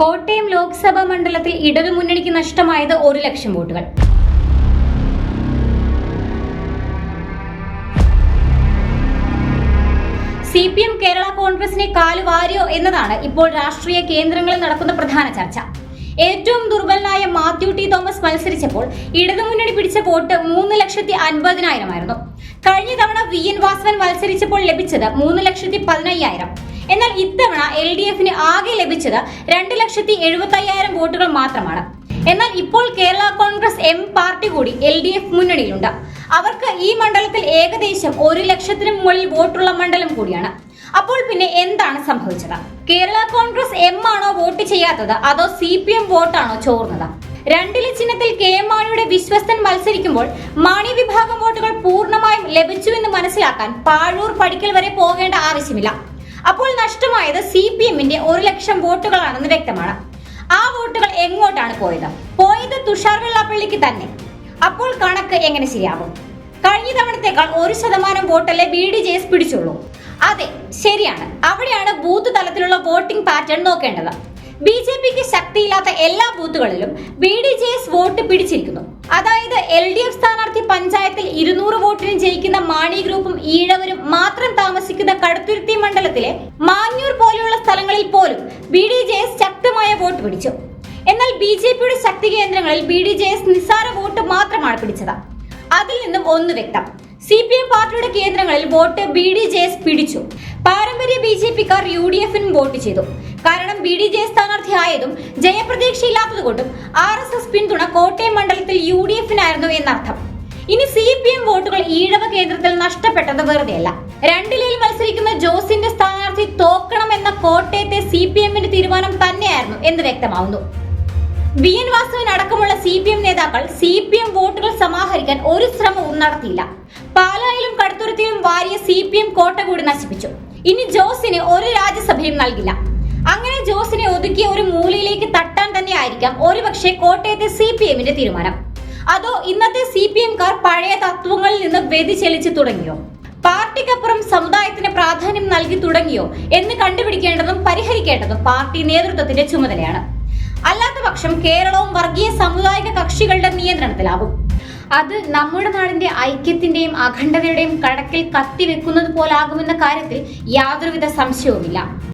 കോട്ടയം ലോക്സഭാ മണ്ഡലത്തിൽ ഇടതു മുന്നണിക്ക് നഷ്ടമായത് ഒരു ലക്ഷം വോട്ടുകൾ. സി പി എം കേരള കോൺഗ്രസിനെ കാലുവാരിയോ എന്നതാണ് ഇപ്പോൾ രാഷ്ട്രീയ കേന്ദ്രങ്ങളിൽ നടക്കുന്ന പ്രധാന ചർച്ച. ഏറ്റവും ദുർബലനായ മാത്യു ടി തോമസ് മത്സരിച്ചപ്പോൾ ഇടതുമുന്നണി പിടിച്ച വോട്ട് മൂന്ന് ലക്ഷത്തി അൻപതിനായിരമായിരുന്നു. കഴിഞ്ഞ തവണ വി എൻ വാസവൻ മത്സരിച്ചപ്പോൾ ലഭിച്ചത് മൂന്ന് ലക്ഷത്തി പതിനയ്യായിരം. എന്നാൽ ഇത്തവണ എൽ ഡി എഫിന് ആകെ ലഭിച്ചത് രണ്ട് ലക്ഷത്തി എഴുപത്തി അയ്യായിരം വോട്ടുകൾ മാത്രമാണ്. എന്നാൽ ഇപ്പോൾ കേരള കോൺഗ്രസ് എം പാർട്ടി കൂടി എൽ ഡി എഫ് മുന്നണിയിലുണ്ട്. അവർക്ക് ഈ മണ്ഡലത്തിൽ ഏകദേശം ഒരു ലക്ഷത്തിനും മുകളിൽ വോട്ടുള്ള മണ്ഡലം കൂടിയാണ്. അപ്പോൾ പിന്നെ എന്താണ് സംഭവിച്ചത്? കേരള കോൺഗ്രസ് എം ആണോ വോട്ട് ചെയ്യാത്തത്? അതോ സി പി എം വോട്ടാണോ ചോർന്നത്? രണ്ടിലെ ചിഹ്നത്തിൽ കെ എം മാണിയുടെ വിശ്വസ്തൻ മത്സരിക്കുമ്പോൾ മാണി വിഭാഗം വോട്ടുകൾ പൂർണമായും ലഭിച്ചുവെന്ന് മനസ്സിലാക്കാൻ പാഴൂർ പടിക്കൽ വരെ പോകേണ്ട ആവശ്യമില്ല. അപ്പോൾ നഷ്ടമായത് സി പി എമ്മിന്റെ ഒരു ലക്ഷം വോട്ടുകളാണെന്ന് വ്യക്തമാണ്. ആ വോട്ടുകൾ എങ്ങോട്ടാണ് പോയത്? പോയത് തുഷാർ വെള്ളാപ്പള്ളിക്ക് തന്നെ. അപ്പോൾ കണക്ക് എങ്ങനെ ശരിയാകും? കഴിഞ്ഞ തവണത്തേക്കാൾ ഒരു ശതമാനം വോട്ടല്ലേ ബി ഡി ജെ എസ് പിടിച്ചുള്ളൂ. അതെ ശരിയാണ്. അവിടെയാണ് ബൂത്ത് തലത്തിലുള്ള വോട്ടിംഗ് പാറ്റേൺ നോക്കേണ്ടത്. ബി ജെ പിക്ക് ശക്തിയില്ലാത്ത എല്ലാ ബൂത്തുകളിലും B D J S vote പിടിച്ചിരിക്കുന്നു. അതായത് എൽ ഡി എഫ് സ്ഥാനാർത്ഥി പഞ്ചായത്തിൽ ഇരുന്നൂറ് വോട്ടിന് ജയിക്കുന്ന മാണി ഗ്രൂപ്പും ഈഴവരും മാത്രം താമസിക്കുന്ന കടുത്തുരുത്തി മണ്ഡലത്തിലെ മാഞ്ഞൂർ പോലെയുള്ള സ്ഥലങ്ങളിൽ പോലും ബി ഡി ജെ എസ് ശക്തമായ വോട്ട് പിടിച്ചു. എന്നാൽ ബി ജെ പിയുടെ ശക്തി കേന്ദ്രങ്ങളിൽ ബി ഡി ജെ എസ് നിസ്സാര വോട്ട് മാത്രമാണ് പിടിച്ചത്. അതിൽ നിന്നും ഒന്ന് വ്യക്തം. സി പി എം പാർട്ടിയുടെ കേന്ദ്രങ്ങളിൽ vote B D J S പിടിച്ചു. പാരമ്പര്യ ബി ജെ പിക്കാർ യു ഡി എഫിനും വോട്ട് ചെയ്തു. കാരണം ബി ഡി ജെ സ്ഥാനാർത്ഥിയായതും ജയപ്രതീക്ഷയില്ലാത്തതുകൊണ്ടും ആർ എസ് എസ് പിന്തുണ കോട്ടയം മണ്ഡലത്തിൽ യു ഡി എഫിനായിരുന്നു എന്നർത്ഥം. ഇനി സി പി എം വോട്ടുകൾ ഈഴവ കേന്ദ്രത്തിൽ നഷ്ടപ്പെട്ടത് വെറുതെയല്ല. രണ്ടിലയിൽ മത്സരിക്കുന്ന ജോസിന്റെ സ്ഥാനാർത്ഥി തോക്കണമെന്ന കോട്ടയത്തെ സി പി എമ്മിന്റെ തീരുമാനം തന്നെയായിരുന്നു എന്ന് വ്യക്തമാവുന്നു. വി എൻ വാസുവിൻ അടക്കമുള്ള സി പി എം നേതാക്കൾ സി പി എം വോട്ടുകൾ സമാഹരിക്കാൻ ഒരു ശ്രമവും നടത്തിയില്ല. പാലായിലും കടുത്തുരുത്തിയിലും വാരിയ സി പി എം കോട്ട കൂടി നശിപ്പിച്ചു. ഇനി ജോസിന് ഒരു രാജ്യസഭയും നൽകില്ല. അങ്ങനെ ജോസിനെ ഒതുക്കിയ ഒരു മൂലയിലേക്ക് തട്ടാൻ തന്നെ ആയിരിക്കാം ഒരുപക്ഷെ കോട്ടയത്തെ സി പി എമ്മിന്റെ തീരുമാനം. അതോ ഇന്നത്തെ സി പി എംകാർ പഴയ തത്വങ്ങളിൽ നിന്ന് വ്യതിചലിച്ചു തുടങ്ങിയോ? പാർട്ടിക്കപ്പുറം സമുദായത്തിന് പ്രാധാന്യം നൽകി തുടങ്ങിയോ എന്ന് കണ്ടുപിടിക്കേണ്ടതും പരിഹരിക്കേണ്ടതും പാർട്ടി നേതൃത്വത്തിന്റെ ചുമതലയാണ്. അല്ലാത്ത പക്ഷം കേരളവും വർഗീയ സാമുദായിക കക്ഷികളുടെ നിയന്ത്രണത്തിലാകും. അത് നമ്മുടെ നാടിന്റെ ഐക്യത്തിന്റെയും അഖണ്ഡതയുടെയും കടക്കിൽ കത്തിവെക്കുന്നത് പോലാകുമെന്ന കാര്യത്തിൽ യാതൊരുവിധ സംശയവുമില്ല.